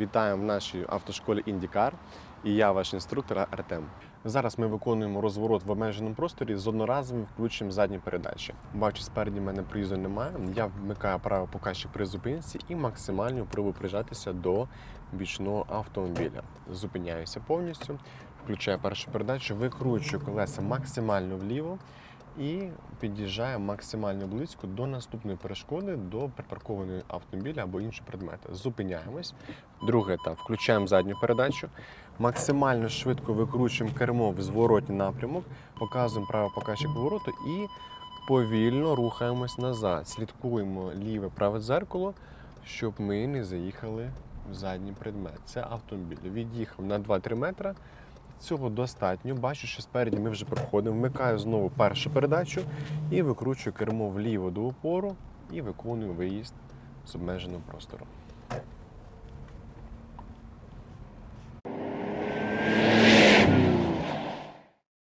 Вітаю в нашій автошколі Індікар і я ваш інструктор Артем. Зараз ми виконуємо розворот в обмеженому просторі з одноразовим включенням задньої передачі. Бачу, спереді мене приїзду немає. Я вмикаю правий показчик при зупинці і максимально пробую прижатися до бічного автомобіля. Зупиняюся повністю, включаю першу передачу, викручую колеса максимально вліво і під'їжджає максимально близько до наступної перешкоди, до припаркованого автомобіля або іншого предмета. Зупиняємось. Другий етап. Включаємо задню передачу, максимально швидко викручуємо кермо в зворотній напрямок, показуємо правий показчик повороту і повільно рухаємось назад. Слідкуємо ліве праве дзеркало, щоб ми не заїхали в задній предмет. Це автомобіль. Від'їхав на 2-3 метри. Цього достатньо. Бачу, що спереді ми вже проходимо. Вмикаю знову першу передачу і викручую кермо вліво до опору і виконую виїзд з обмеженого простору.